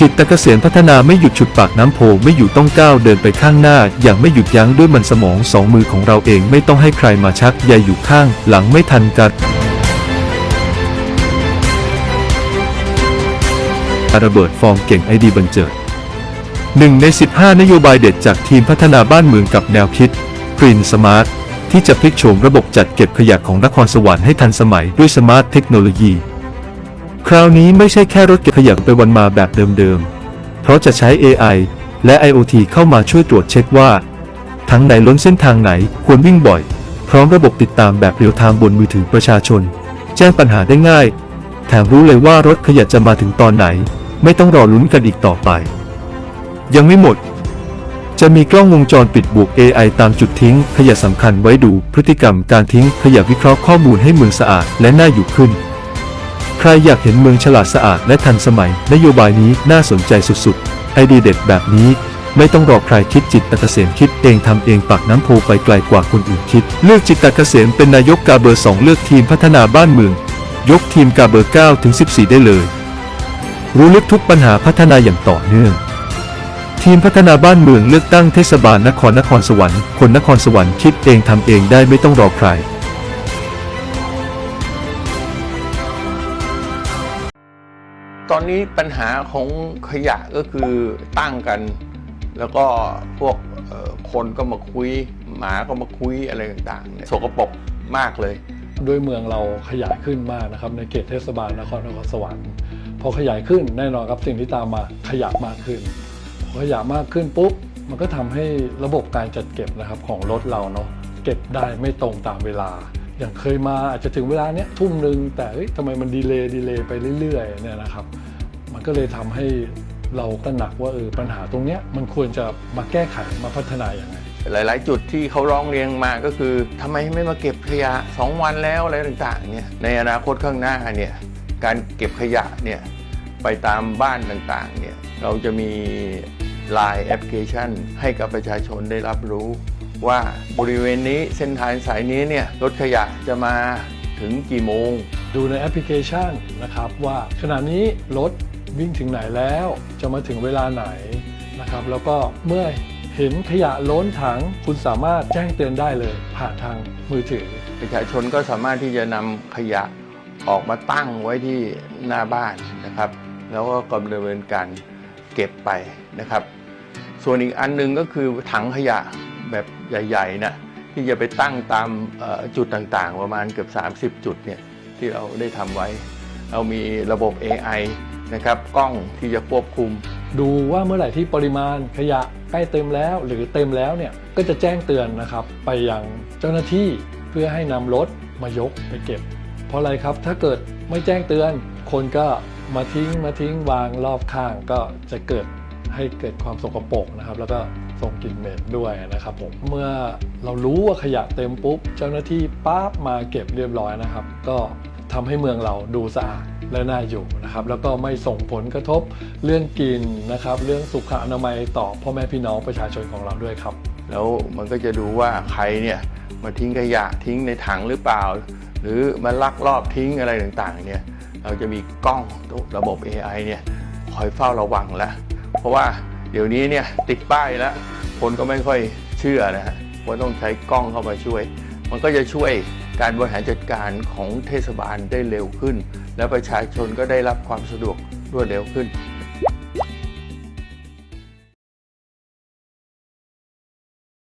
จิตตะเกษมพัฒนาไม่หยุดฉุดปากน้ำโพไม่อยู่ต้องก้าวเดินไปข้างหน้า อย่างไม่หยุดยั้งด้วยมันสมองสองมือของเราเองไม่ต้องให้ใครมาชักใยอยู่ข้าง หลังไม่ทันกัดระเบิดฟอร์มเก่งไอดีบันเจิดหนึ่งใน 15 นโยบายเด็ดจากทีมพัฒนาบ้านเมืองกับแนวคิด Green Smart ที่จะพลิกโฉมระบบจัดเก็บขยะของนครสวรรค์ให้ทันสมัยด้วยสมาร์ทเทคโนโลยี คราวนี้ไม่ใช่แค่รถเก็บขยะไปวันมาแบบเดิมๆ เพราะจะใช้ AI และ IoT เข้ามาช่วยตรวจเช็คว่า ทั้งไหนล้นเส้นทางไหนควรวิ่งบ่อย พร้อมระบบติดตามแบบเรียลไทม์บนมือถือประชาชน แจ้งปัญหาได้ง่าย แถมรู้เลยว่ารถขยะจะมาถึงตอนไหน ไม่ต้องรอลุ้นกันอีกต่อไป ยังไม่หมด จะมีกล้องวงจรปิดบวก AI ตามจุดทิ้งขยะสำคัญไว้ดูพฤติกรรมการทิ้งขยะวิเคราะห์ข้อมูลให้เมืองสะอาดและน่าอยู่ขึ้น ใครอยากเห็นเมืองฉลาดสะอาดและทันสมัย นโยบายนี้น่าสนใจสุดๆ ไอเดียเด็ดแบบนี้ ไม่ต้องรอใครคิดจิตตะเกษมคิดเองทำเองปากน้ำโพไปไกลกว่าคนอื่นคิด เลือกจิตตะเกษมเป็นนายกกาเบอร์ 2 เลือกทีมพัฒนาบ้านเมือง ยกทีมกาเบอร์9ถึง14 ได้เลย รู้ลึกทุกปัญหาพัฒนาอย่างต่อเนื่องทีมพัฒนาบ้านเมืองเลือกตั้งเทศบาลนครนครสวรรค์ คนนครสวรรค์คิดเองทำเองได้ไม่ต้องรอใคร ตอนนี้ปัญหาของขยะก็คือตั้งกัน แล้วก็พวกคนก็มาคุย หมาก็มาคุยอะไรต่างๆเนี่ยสกปรกมากเลย ด้วยเมืองเราขยายขึ้นมากนะครับ ในเขตเทศบาลนครนครสวรรค์พอขยายขึ้นแน่นอนครับสิ่งที่ตามมาขยะมากขึ้นพอขยะมากขึ้นปุ๊บมันก็ทำให้ระบบการจัดเก็บนะครับของรถเราเนาะเก็บได้ไม่ตรงตามเวลา อย่างเคยมาอาจจะถึงเวลาเนี้ยทุ่มหนึ่งแต่ทำไมมันดีเลย์ดีเลย์ไปเรื่อยๆเนี่ยนะครับ มันก็เลยทำให้เราตระหนักว่าเออปัญหาตรงเนี้ยมันควรจะมาแก้ไขมาพัฒนาอย่างไงหลาย ๆ จุดที่เขาร้องเรียนมาก็คือทำไมไม่มาเก็บขยะ2วันแล้วอะไรต่างๆเนี่ยในอนาคตข้างหน้าเนี่ยการเก็บขยะเนี่ยไปตามบ้านต่างๆเนี่ยเราจะมี Line แอปพลิเคชันให้กับประชาชนได้รับรู้ ว่าบริเวณนี้เส้นทางสายนี้เนี่ยรถขยะจะมาถึงกี่โมง ดูในแอปพลิเคชันนะครับว่าขณะนี้รถวิ่งถึงไหนแล้วจะมาถึงเวลาไหนนะครับแล้วก็เมื่อเห็นขยะล้นถังคุณสามารถแจ้งเตือนได้เลยผ่านทางมือถือ ประชาชนก็สามารถที่จะนำขยะออกมาตั้งไว้ที่หน้าบ้านนะครับ แล้วก็กำเนินการเก็บไปนะครับ ส่วนอีกอันหนึงก็คือถังขยะ แบบใหญ่ๆนะที่จะไปตั้งตามจุดต่างๆ ประมาณเกือบ 30 จุดเนี่ยที่เราได้ทำไว้ เรามีระบบ AI นะครับกล้องที่จะควบคุม ดูว่าเมื่อไหร่ที่ปริมาณขยะใกล้เต็มแล้ว หรือเต็มแล้วเนี่ยก็จะแจ้งเตือนนะครับ ไปยังเจ้าหน้าที่เพื่อให้นำรถมายกไปเก็บ เพราะอะไรครับถ้าเกิดไม่แจ้งเตือน คนก็มาทิ้งมาทิ้งวางรอบข้างก็จะเกิดให้เกิดความสกปรกนะครับ แล้วก็ ส่งกลิ่นเหม็นด้วยนะครับผมเมื่อเรารู้ว่าขยะเต็มปุ๊บ เจ้าหน้าที่ปั๊บมาเก็บเรียบร้อยนะครับ ก็ทำให้เมืองเราดูสะอาดและน่าอยู่นะครับ แล้วก็ไม่ส่งผลกระทบเรื่องกินนะครับ เรื่องสุขอนามัยต่อพ่อแม่พี่น้องประชาชนของเราด้วยครับ แล้วมันก็จะดูว่าใครเนี่ยมาทิ้งขยะทิ้งในถังหรือเปล่า หรือมาลักลอบทิ้งอะไรต่างๆเนี่ยเราจะมีกล้องระบบ AI เนี่ยคอยเฝ้าระวังแล้วเพราะว่า เดี๋ยวนี้เนี่ยติดป้ายแล้ว คนก็ไม่ค่อยเชื่อนะฮะว่าต้องใช้กล้องเข้ามาช่วย มันก็จะช่วยการบริหารจัดการของเทศบาลได้เร็วขึ้น และประชาชนก็ได้รับความสะดวกรวดเร็วขึ้น